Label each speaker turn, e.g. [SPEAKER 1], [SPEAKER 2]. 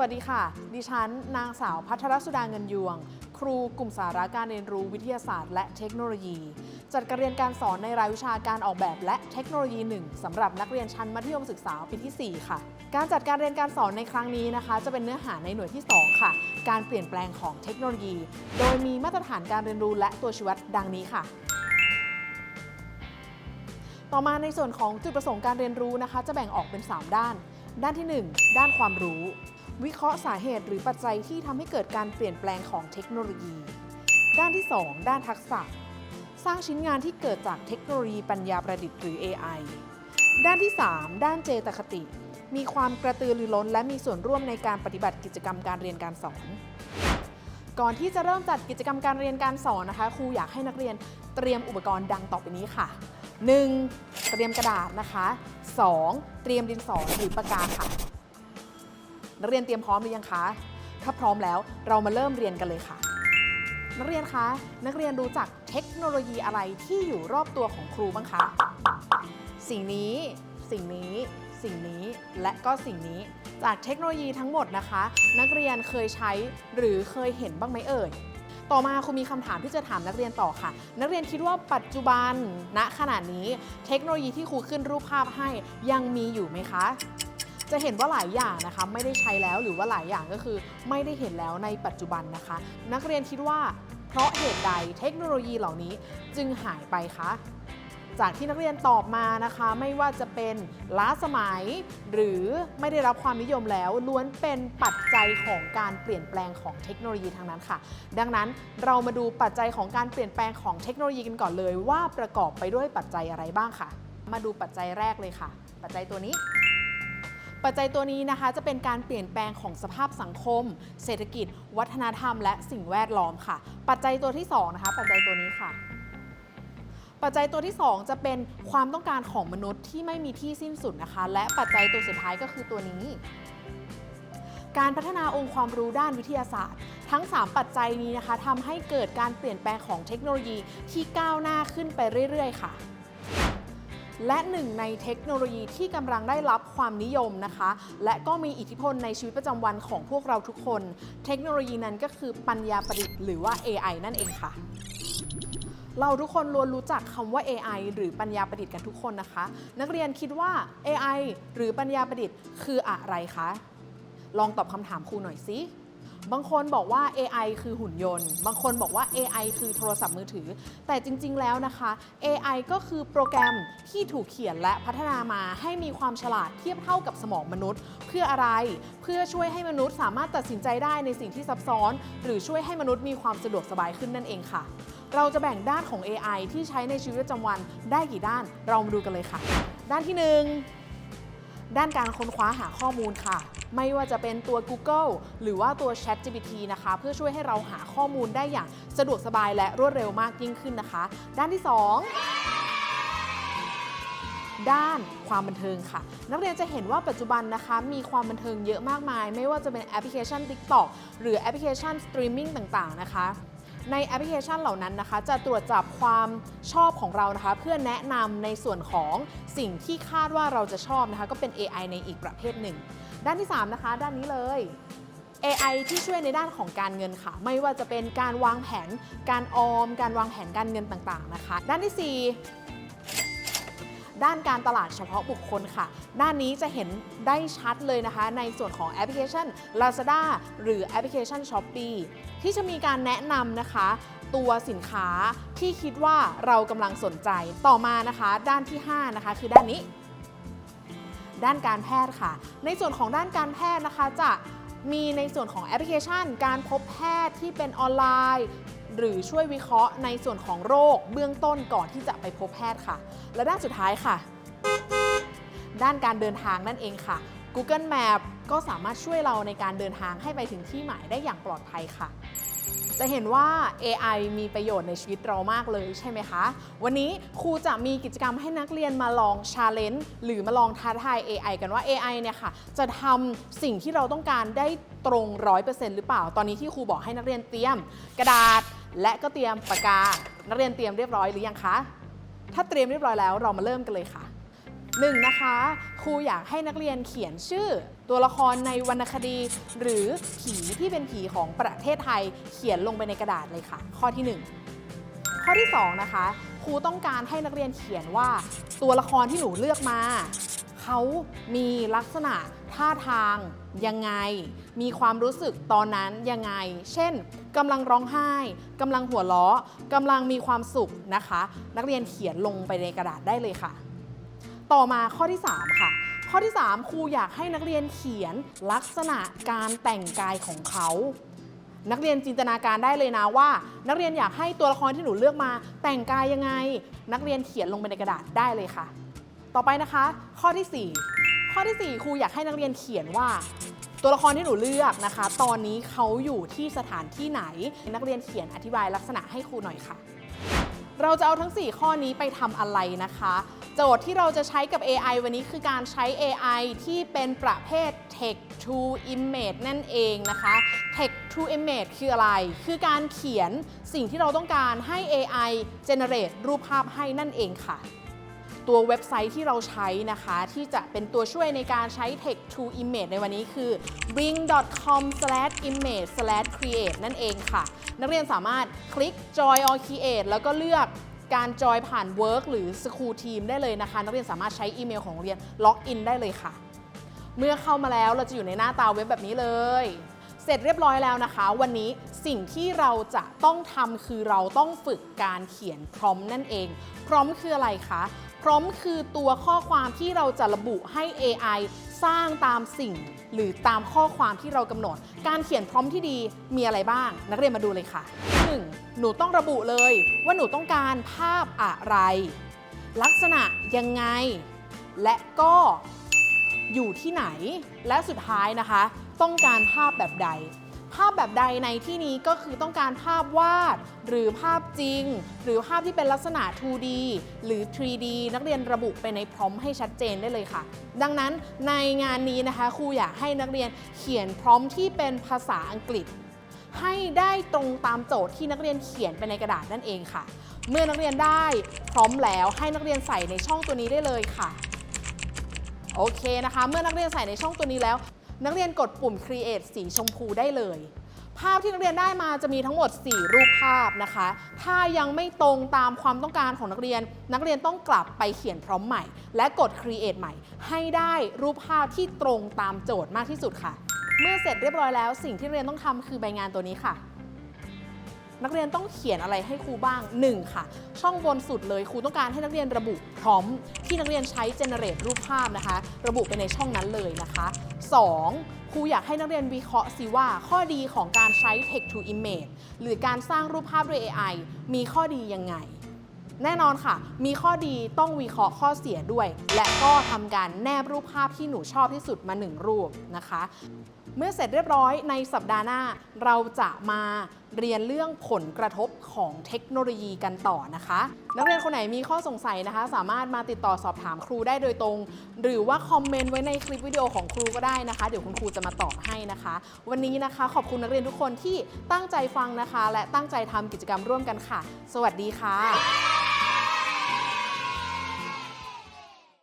[SPEAKER 1] วัสดีค่ะ ดิฉัน นางสาวพัทรสุดาเงินยวง ครูกลุ่มสาระการเรียนรู้วิทยาศาสตร์และเทคโนโลยี จัดการเรียนการสอนในรายวิชาการออกแบบและเทคโนโลยี 1สำหรับนักเรียนชั้นมัธยมศึกษาปีที่ 4 ค่ะ การจัดการเรียนการสอนในครั้งนี้นะคะ จะเป็นเนื้อหาในหน่วยที่ 2 ค่ะ การเปลี่ยนแปลงของเทคโนโลยี โดยมีมาตรฐานการเรียนรู้และตัวชี้วัดดังนี้ค่ะต่อมาในส่วนของจุดประสงค์การเรียนรู้นะคะ จะแบ่งออกเป็น 3 ด้าน ด้านที่ 1 ด้านความรู้ วิเคราะห์สาเหตุหรือปัจจัยที่ทำให้เกิดการเปลี่ยนแปลงของเทคโนโลยี ด้านที่ 2 ด้านทักษะ สร้างชิ้นงานที่เกิดจากเทคโนโลยีปัญญาประดิษฐ์หรือ AI ด้านที่ 3 ด้านเจตคติ มีความกระตือรือร้น และมีส่วนร่วมในการปฏิบัติกิจกรรมการเรียนการสอน ก่อนที่จะเริ่มจัดกิจกรรมการเรียนการสอนนะคะ ครูอยากให้นักเรียนเตรียมอุปกรณ์ดังต่อไปนี้ค่ะ 1. เตรียมกระดาษนะคะ 2. เตรียมดินสอหรือปากกาค่ะ นักเรียนเตรียมพร้อมหรือยังคะ ถ้าพร้อมแล้วเรามาเริ่มเรียนกันเลยค่ะ นักเรียนคะ นักเรียนรู้จักเทคโนโลยีอะไรที่อยู่รอบตัวของครูบ้างคะ สิ่งนี้ สิ่งนี้ สิ่งนี้ และก็สิ่งนี้ จากเทคโนโลยีทั้งหมดนะคะ นักเรียนเคยใช้หรือเคยเห็นบ้างไหมเอ่ยต่อมาครูมีคำถามที่จะถามนักเรียนต่อค่ะ นักเรียนคิดว่าปัจจุบันณขณะนี้ เทคโนโลยีที่ครูขึ้นรูปภาพให้ยังมีอยู่ไหมคะ จะเห็นว่าหลายอย่างนะคะไม่ได้ใช้แล้วหรือว่าหลายอย่างก็คือไม่ได้เห็นแล้วในปัจจุบันนะคะ นักเรียนคิดว่าเพราะเหตุใดเทคโนโลยีเหล่านี้จึงหายไปคะจากที่นักเรียนตอบมานะคะ ไม่ว่าจะเป็นล้าสมัย หรือไม่ได้รับความนิยมแล้วล้วนเป็นปัจจัยของการเปลี่ยนแปลงของเทคโนโลยีทั้งนั้นค่ะ ดังนั้นเรามาดูปัจจัยของการเปลี่ยนแปลงของเทคโนโลยีกันก่อนเลย ว่าประกอบไปด้วยปัจจัยอะไรบ้างค่ะ มาดูปัจจัยแรกเลยค่ะ ปัจจัยตัวนี้ ปัจจัยตัวนี้นะคะจะเป็นการเปลี่ยนแปลงของสภาพสังคม เศรษฐกิจ วัฒนธรรม และสิ่งแวดล้อมค่ะ ปัจจัยตัวที่สองนะคะปัจจัยตัวนี้ค่ะปัจจัยตัวที่ 2 จะเป็นความต้องการของมนุษย์ที่ไม่มีที่สิ้นสุดนะคะ และปัจจัยตัวสุดท้ายก็คือตัวนี้ การพัฒนาองค์ความรู้ด้านวิทยาศาสตร์ ทั้ง 3 ปัจจัยนี้นะคะทำให้เกิดการเปลี่ยนแปลงของเทคโนโลยีที่ก้าวหน้าขึ้นไปเรื่อย ๆ ค่ะ และหนึ่งในเทคโนโลยีที่กำลังได้รับความนิยมนะคะ และก็มีอิทธิพลในชีวิตประจำวันของพวกเราทุกคน เทคโนโลยีนั้นก็คือปัญญาประดิษฐ์หรือว่า AI นั่นเองค่ะเราทุกคนล้วนรู้จักคำว่า AI หรือปัญญาประดิษฐ์กันทุกคนนะคะ นักเรียนคิดว่า AI หรือปัญญาประดิษฐ์คืออะไรคะ ลองตอบคำถามครูหน่อยสิ บางคนบอกว่า AI คือหุ่นยนต์ บางคนบอกว่า AI คือโทรศัพท์มือถือ แต่จริง ๆ แล้วนะคะ AI ก็คือโปรแกรมที่ถูกเขียนและพัฒนามาให้มีความฉลาดเทียบเท่ากับสมองมนุษย์ เพื่ออะไร เพื่อช่วยให้มนุษย์สามารถตัดสินใจได้ในสิ่งที่ซับซ้อน หรือช่วยให้มนุษย์มีความสะดวกสบายขึ้นนั่นเองค่ะ เราจะแบ่งด้านของ AI ที่ใช้ในชีวิตประจำวันได้กี่ด้าน เรามาดูกันเลยค่ะ ด้านที่หนึ่ง ด้านการค้นคว้าหาข้อมูลค่ะ ไม่ว่าจะเป็นตัว Google หรือว่าตัว ChatGPT นะคะ เพื่อช่วยให้เราหาข้อมูลได้อย่างสะดวกสบายและรวดเร็วมากยิ่งขึ้นนะคะ ด้านที่ 2ด้านความบันเทิงค่ะ นักเรียนจะเห็นว่าปัจจุบันนะคะ มีความบันเทิงเยอะมากมาย ไม่ว่าจะเป็นแอปพลิเคชัน TikTok หรือแอปพลิเคชันสตรีมมิ่งต่างๆนะคะ ในแอปพลิเคชันเหล่านั้นนะคะ จะตรวจจับความชอบของเรานะคะ เพื่อแนะนำในส่วนของสิ่งที่คาดว่าเราจะชอบนะคะ ก็เป็น AI ในอีกประเภทหนึ่ง ด้านที่ 3 นะคะ ด้านนี้เลย AI ที่ช่วยในด้านของการเงินค่ะ ไม่ว่าจะเป็นการวางแผนการออม การวางแผนการเงินต่างๆนะคะ ด้านที่ 4 ด้านการตลาดเฉพาะบุคคลค่ะ ด้านนี้จะเห็นได้ชัดเลยนะคะ ในส่วนของแอปพลิเคชัน Lazada หรือแอปพลิเคชัน Shopee ที่จะมีการแนะนำนะคะ ตัวสินค้าที่คิดว่าเรากำลังสนใจต่อมานะคะ ด้านที่ 5 นะคะ คือด้านนี้ ด้านการแพทย์ค่ะ ในส่วนของด้านการแพทย์นะคะจะมีในส่วนของแอปพลิเคชัน การพบแพทย์ที่เป็นออนไลน์ หรือช่วยวิเคราะห์ในส่วนของโรคเบื้องต้นก่อนที่จะไปพบแพทย์ค่ะ และด้านสุดท้ายค่ะ ด้านการเดินทางนั่นเองค่ะ Google Map ก็สามารถช่วยเราในการเดินทางให้ไปถึงที่หมายได้อย่างปลอดภัยค่ะ จะเห็นว่า AI มีประโยชน์ในชีวิตเรามากเลยใช่ไหมคะ วันนี้ครูจะมีกิจกรรมให้นักเรียนมาลอง challenge หรือมาลองท้าทาย AI กันว่า AI เนี่ยค่ะ จะทำสิ่งที่เราต้องการได้ตรง 100%หรือเปล่า ตอนนี้ที่ครูบอกให้นักเรียนเตรียม กระดาษ และก็เตรียมปากกา นักเรียนเตรียมเรียบร้อยหรือยังคะ ถ้าเตรียมเรียบร้อยแล้วเรามาเริ่มกันเลยค่ะหนึ่งนะคะ ครูอยากให้นักเรียนเขียนชื่อ ตัวละครในวรรณคดี หรือผีที่เป็นผีของประเทศไทยเขียนลงไปในกระดาษเลยค่ะ ข้อที่หนึ่งข้อที่ 2 นะคะ ครูต้องการให้นักเรียนเขียนว่าตัวละครที่หนูเลือกมาเขามีลักษณะท่าทางยังไง มีความรู้สึกตอนนั้นยังไง เช่น กำลังร้องไห้กำลังหัวเราะกำลังมีความสุขนะคะ นักเรียนเขียนลงไปในกระดาษได้เลยค่ะ ต่อมาข้อที่ 3 ค่ะ ข้อที่ 3 ครูอยากให้นักเรียนเขียนลักษณะการแต่งกายของเขานักเรียนจินตนาการได้เลยนะว่า นักเรียนอยากให้ตัวละครที่หนูเลือกมา แต่งกายยังไง นักเรียนเขียนลงไปในกระดาษได้เลยค่ะ ต่อไปนะคะ ข้อที่ 4 ข้อทีสี่4 ครูอยากให้นักเรียนเขียนว่า ตัวละครที่หนูเลือกนะคะ ตอนนี้เขาอยู่ที่สถานที่ไหน นักเรียนเขียนอธิบายลักษณะให้ครูหน่อยค่ะ เราจะเอาทั้ง 4 ข้อนี้ไปทำอะไรนะคะ โจทย์ที่เราจะใช้กับ AI วันนี้คือการใช้ AI ที่เป็นประเภท text to image นั่นเองนะคะ text to image คืออะไร คือการเขียนสิ่งที่เราต้องการให้ AI generate รูปภาพให้นั่นเองค่ะ ตัวเว็บไซต์ที่เราใช้นะคะ ที่จะเป็นตัวช่วยในการใช้ text to image ในวันนี้คือ bing.com/image/create นั่นเองค่ะ นักเรียนสามารถคลิก join or create แล้วก็เลือกการจอยผ่าน work หรือ school team ได้เลยนะคะ นักเรียนสามารถใช้อีเมลของโรงเรียนล็อกอินได้เลยค่ะ เมื่อเข้ามาแล้วเราจะอยู่ในหน้าตาเว็บแบบนี้เลย เสร็จเรียบร้อยแล้วนะคะ วันนี้สิ่งที่เราจะต้องทำคือเราต้องฝึกการเขียนพร้อมนั่นเอง พร้อมคืออะไรคะ พร้อมคือตัวข้อความที่เราจะระบุให้ AI สร้างตามสิ่ง หรือตามข้อความที่เรากำหนด การเขียนพร้อมที่ดีมีอะไรบ้าง นักเรียนมาดูเลยค่ะ 1. หนูต้องระบุเลยว่าหนูต้องการภาพอะไร ลักษณะยังไง และก็อยู่ที่ไหน และสุดท้ายนะคะ ต้องการภาพแบบใด ภาพแบบใดในที่นี้ก็คือต้องการภาพวาด หรือภาพจริง หรือภาพที่เป็นลักษณะ 2D หรือ 3D นักเรียนระบุไปในพร้อมให้ชัดเจนได้เลยค่ะ ดังนั้นในงานนี้นะคะครูอยากให้นักเรียนเขียนพร้อมที่เป็นภาษาอังกฤษ ให้ได้ตรงตามโจทย์ที่นักเรียนเขียนไปในกระดาษนั่นเองค่ะ เมื่อนักเรียนได้พร้อมแล้วให้นักเรียนใส่ในช่องตัวนี้ได้เลยค่ะโอเคนะคะ เมื่อนักเรียนใส่ในช่องตัวนี้แล้ว นักเรียนกดปุ่ม create สีชมพูได้เลย ภาพที่นักเรียนได้มาจะมีทั้งหมด 4 รูปภาพนะคะ ถ้ายังไม่ตรงตามความต้องการของนักเรียน นักเรียนต้องกลับไปเขียนพร้อมใหม่ และกด create ใหม่ ให้ได้รูปภาพที่ตรงตามโจทย์มากที่สุดค่ะ เมื่อเสร็จเรียบร้อยแล้วสิ่งที่เรียนต้องทำคือใบงานตัวนี้ค่ะ นักเรียนต้องเขียนอะไรให้ครูบ้าง 1 ค่ะ ช่องบนสุดเลยครูต้องการให้นักเรียนระบุพร้อม ที่นักเรียนใช้ generate รูปภาพนะคะ ระบุไปในช่องนั้นเลยนะคะ 2. ครูอยากให้นักเรียนวิเคราะห์สิว่าข้อดีของการใช้ text to image หรือการสร้างรูปภาพด้วย AI มีข้อดียังไง แน่นอนค่ะ มีข้อดีต้องวิเคราะห์ข้อเสียด้วย และก็ทำการแนบรูปภาพที่หนูชอบที่สุดมาหนึ่งรูปนะคะ เมื่อเสร็จเรียบร้อยในสัปดาห์หน้าเราจะมา เรียนเรื่องผลกระทบของเทคโนโลยีกันต่อนะคะ นักเรียนคนไหนมีข้อสงสัยนะคะ สามารถมาติดต่อสอบถามครูได้โดยตรง หรือว่าคอมเมนต์ไว้ในคลิปวิดีโอของครูก็ได้นะคะ เดี๋ยวคุณครูจะมาตอบให้นะคะ วันนี้นะคะ ขอบคุณนักเรียนทุกคนที่ตั้งใจฟังนะคะ และตั้งใจทำกิจกรรมร่วมกันค่ะ สวัสดีค่ะ